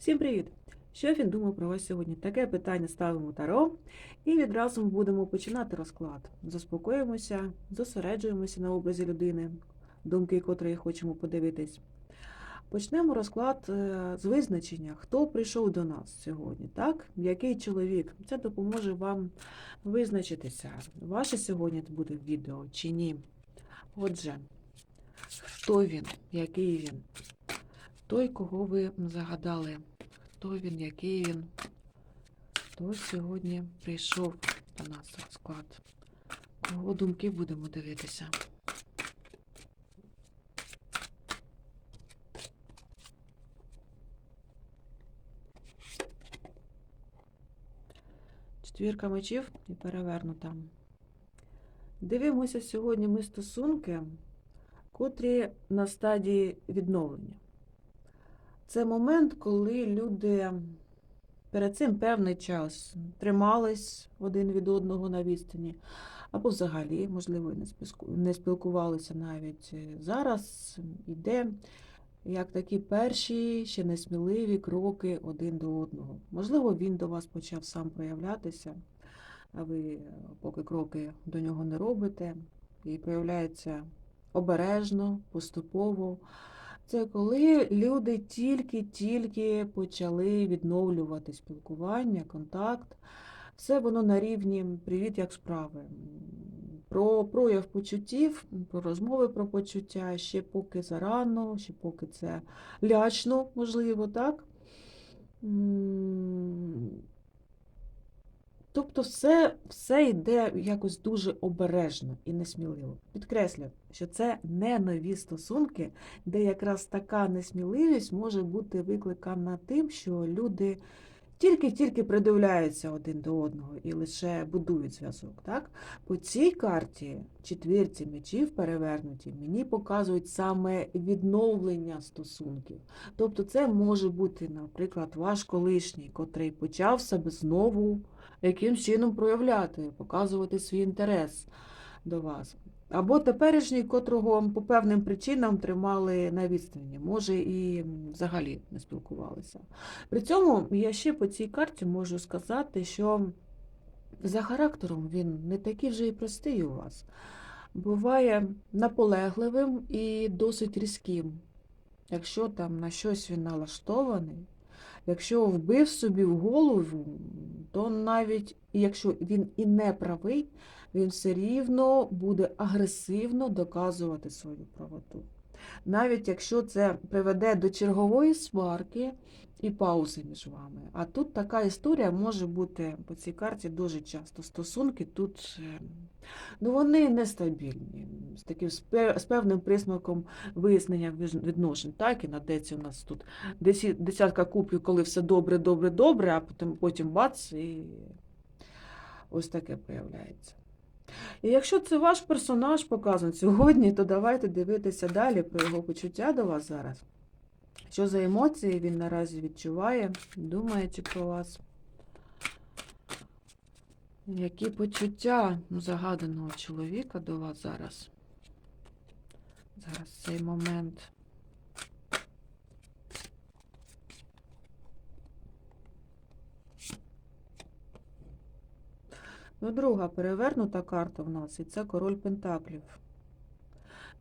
Всім привіт! Що він думав про вас сьогодні? Таке питання ставимо таро і відразу будемо починати розклад. Заспокоїмося, зосереджуємося на образі людини, думки котрої хочемо подивитись. Почнемо розклад е, з визначення, хто прийшов до нас сьогодні, так? Який чоловік? Це допоможе вам визначитися, ваше сьогодні буде відео чи ні. Отже, хто він, який він? Той, кого ви загадали. Хто він, який він? Хто сьогодні прийшов до нас в склад? Кого думки будемо дивитися? Четвірка мечів і перевернута. Дивимося сьогодні ми стосунки, котрі на стадії відновлення. Це момент, коли люди перед цим певний час тримались один від одного на відстані, або взагалі, можливо, не спілкувалися навіть. Зараз йде як такі перші, ще несміливі кроки один до одного. Можливо, він до вас почав сам проявлятися, а ви поки кроки до нього не робите, і проявляється обережно, поступово. Це коли люди тільки-тільки почали відновлювати спілкування, контакт. Все воно на рівні привіт, як справи. Про прояв почуттів, про розмови про почуття ще поки зарано, ще поки це лячно, можливо, так? Тобто все, все йде якось дуже обережно і несміливо. Підкреслю, що це не нові стосунки, де якраз така несміливість може бути викликана тим, що люди тільки-тільки придивляються один до одного і лише будують зв'язок. Так? По цій карті четвірці мечів перевернуті мені показують саме відновлення стосунків. Тобто це може бути, наприклад, ваш колишній, котрий почав себе знову якимсь чином проявляти, показувати свій інтерес до вас. Або теперішній, котрого по певним причинам тримали на відстані, може і взагалі не спілкувалися. При цьому я ще по цій карті можу сказати, що за характером він не такий вже і простий у вас. Буває наполегливим і досить різким. Якщо там на щось він налаштований, якщо вбив собі в голову, то навіть якщо він і не правий, він все рівно буде агресивно доказувати свою правоту. Навіть якщо це приведе до чергової сварки і паузи між вами. А тут така історія може бути по цій карті дуже часто. Стосунки тут е, ну, вони нестабільні, з таким з певним присмаком вияснення відношень. Так, і на деці у нас тут десятка кубків, коли все добре, добре, добре, а потім, потім бац, і ось таке появляється. І якщо це ваш персонаж показаний сьогодні, то давайте дивитися далі про його почуття до вас зараз. Що за емоції він наразі відчуває, думаючи про вас? Які почуття ну, загаданого чоловіка до вас зараз? Зараз цей момент. Ну, друга перевернута карта в нас, і це король Пентаклів.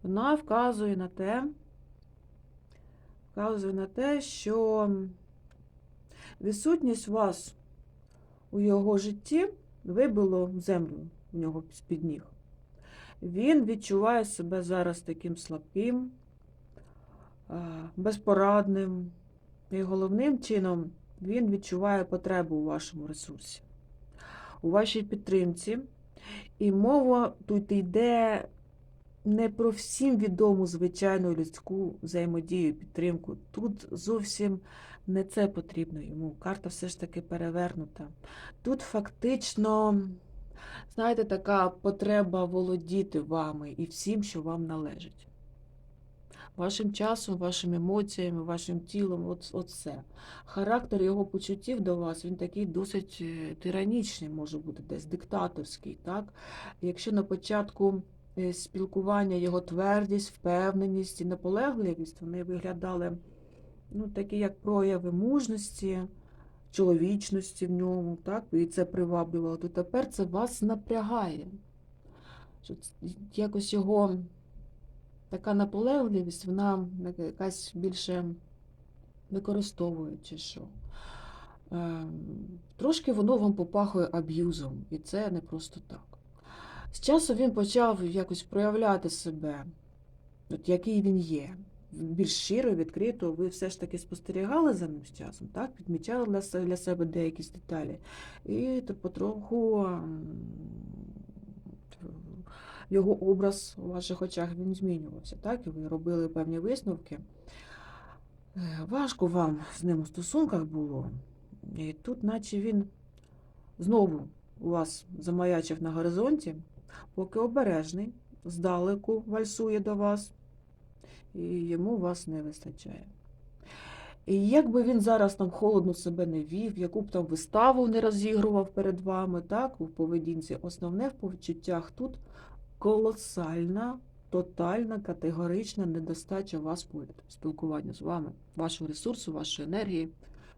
Вона вказує на те, вказує на те, що відсутність вас у його житті вибило землю в нього з-під ніг. Він відчуває себе зараз таким слабким, безпорадним. І головним чином він відчуває потребу у вашому ресурсі, у вашій підтримці. І мова тут йде не про всім відому звичайну людську взаємодію, підтримку. Тут зовсім не це потрібно йому. Карта все ж таки перевернута. Тут фактично, знаєте, така потреба володіти вами і всім, що вам належить. Вашим часом, вашими емоціями, вашим тілом, от, от все. Характер його почуттів до вас, він такий досить е, тиранічний, може бути десь диктаторський. Так? Якщо на початку е, спілкування його твердість, впевненість і наполегливість, вони виглядали ну, такі як прояви мужності, чоловічності в ньому, так, і це приваблювало, то тепер це вас напрягає. Якось його така наполегливість, вона якась більше використовує чи що. Ем, Трошки воно вам попахує аб'юзом, і це не просто так. З часу він почав якось проявляти себе, от який він є. Більш щиро, відкрито, ви все ж таки спостерігали за ним з часом, так? Підмічали для для себе деякі деталі. І потроху його образ у ваших очах він змінювався, так? І ви робили певні висновки. Е, Важко вам з ним у стосунках було. І тут, наче він знову у вас замаячив на горизонті, поки обережний, здалеку вальсує до вас, і йому вас не вистачає. І як би він зараз там холодно себе не вів, яку б там виставу не розігрував перед вами, так, у поведінці, основне в почуттях тут колосальна, тотальна, категорична недостача вас спілкування з вами, вашого ресурсу, вашої енергії,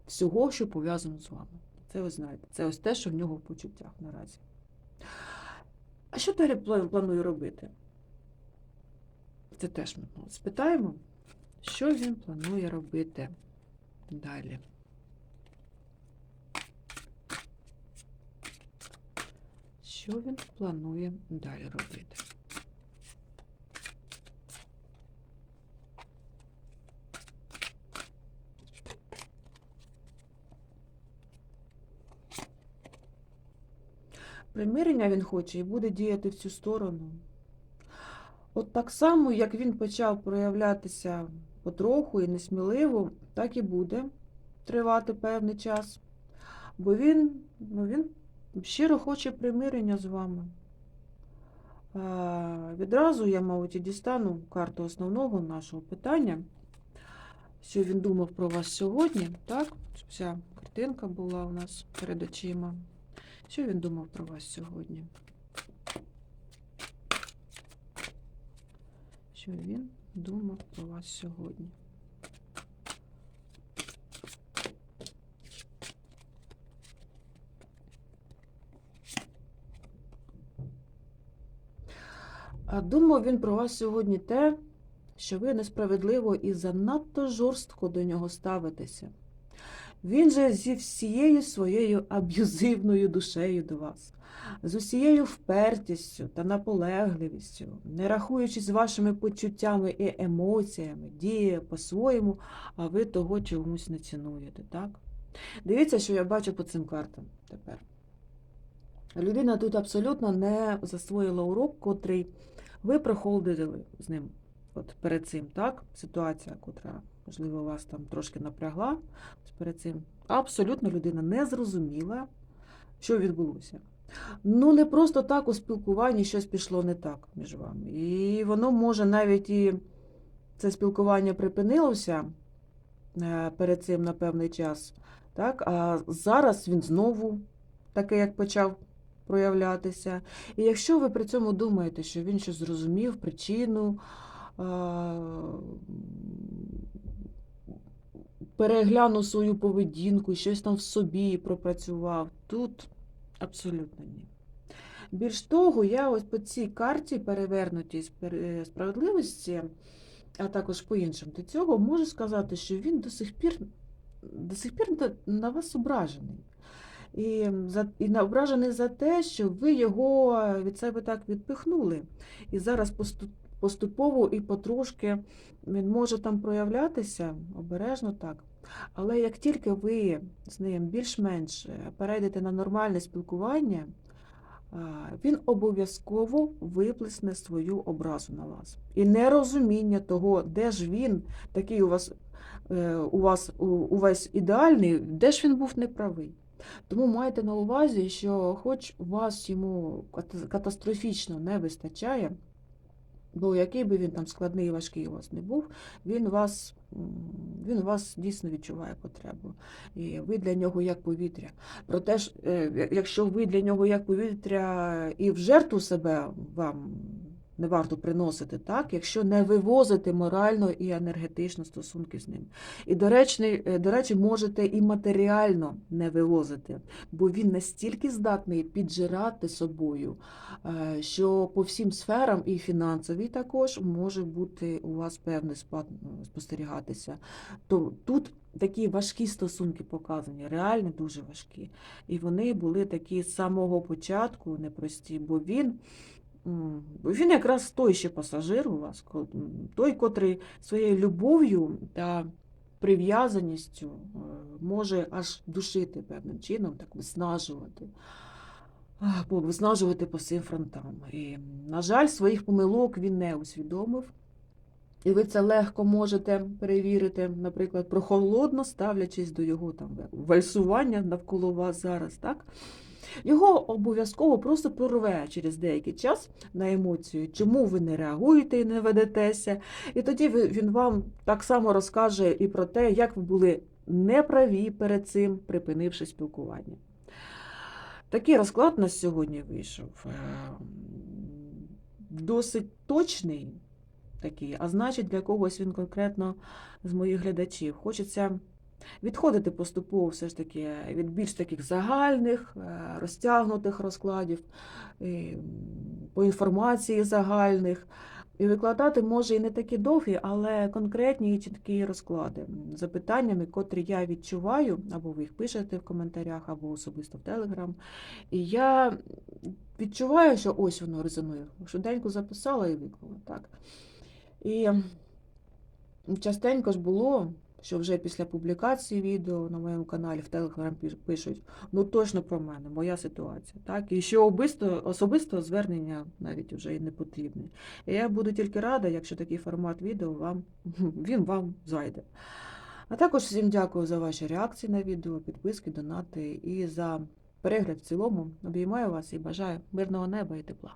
всього, що пов'язано з вами. Це ви знаєте. Це ось те, що в нього в почуттях наразі. А що далі планує робити? Це теж ми спитаємо, що він планує робити далі. Що він планує далі робити? Примирення він хоче і буде діяти в цю сторону. От так само, як він почав проявлятися потроху і несміливо, так і буде тривати певний час. Бо він, ну, він щиро хоче примирення з вами. Відразу я, мабуть, і дістану карту основного нашого питання, що він думав про вас сьогодні, так? Вся картинка була у нас перед очима. Що він думав про вас сьогодні? Що він думав про вас сьогодні? А думав він про вас сьогодні те, що ви несправедливо і занадто жорстко до нього ставитеся. Він же зі всією своєю аб'юзивною душею до вас, з усією впертістю та наполегливістю, не рахуючись вашими почуттями і емоціями, діє по-своєму, а ви того чомусь не цінуєте, так? Дивіться, що я бачу по цим картам тепер. Людина тут абсолютно не засвоїла урок, котрий ви проходили з ним от перед цим, так? Ситуація, котра, можливо, вас там трошки напрягла перед цим. Абсолютно людина не зрозуміла, що відбулося. Ну, не просто так у спілкуванні щось пішло не так між вами. І воно може навіть і це спілкування припинилося е, перед цим на певний час. Так? А зараз він знову таке, як почав проявлятися. І якщо ви при цьому думаєте, що він щось зрозумів, причину, переглянув свою поведінку, щось там в собі пропрацював, тут абсолютно ні. Більш того, я ось по цій карті перевернутій спер- справедливості, а також по іншим до цього, можу сказати, що він до сих пір, до сих пір на вас ображений. І, за, і на- ображений за те, що ви його від себе так відпихнули. І зараз поступово і потрошки він може там проявлятися, обережно так. Але як тільки ви з ним більш-менш е, перейдете на нормальне спілкування, він обов'язково виплесне свою образу на вас. І нерозуміння того, де ж він такий у вас, е, у вас увесь ідеальний, де ж він був неправий. Тому майте на увазі, що хоч у вас йому ката- катастрофічно не вистачає, бо який би він там складний і важкий у вас не був, він вас, він вас дійсно відчуває потребу. І ви для нього як повітря. Проте ж, е, якщо ви для нього як повітря і в жертву себе вам не варто приносити, так, якщо не вивозити морально і енергетично стосунки з ним. І, до речі, е, до речі, можете і матеріально не вивозити, бо він настільки здатний піджирати собою, е, що по всім сферам, і фінансовій також, може бути у вас певний спад ну, спостерігатися. То тут такі важкі стосунки показані, реально дуже важкі. І вони були такі з самого початку непрості, бо він. Він якраз той ще пасажир у вас, той, котрий своєю любов'ю та прив'язаністю е, може аж душити певним чином, так виснажувати, виснажувати по всім фронтам. І, на жаль, своїх помилок він не усвідомив. І ви це легко можете перевірити, наприклад, прохолодно ставлячись до його там вальсування навколо вас зараз, так? Його обов'язково просто прорве через деякий час на емоцію, чому ви не реагуєте і не ведетеся. І тоді він вам так само розкаже і про те, як ви були неправі перед цим, припинивши спілкування. Такий розклад у нас сьогодні вийшов. Е, Досить точний такий, а значить, для когось він конкретно з моїх глядачів. Хочеться відходити поступово все ж таки від більш таких загальних, е, розтягнутих розкладів, по інформації загальних. І викладати може і не такі довгі, але конкретні і чіткі розклади м, за питаннями, котрі я відчуваю, або ви їх пишете в коментарях, або особисто в Телеграм. І я відчуваю, що ось воно резонує. Швиденько записала і виклала. Так. І частенько ж було, що вже після публікації відео на моєму каналі в Телеграм пишуть, ну точно про мене, моя ситуація. Так? І що особисто, особисто звернення навіть вже і не потрібне. І я буду тільки рада, якщо такий формат відео вам, він вам зайде. А також всім дякую за ваші реакції на відео, підписки, донати і за перегляд в цілому. Обіймаю вас і бажаю мирного неба і тепла.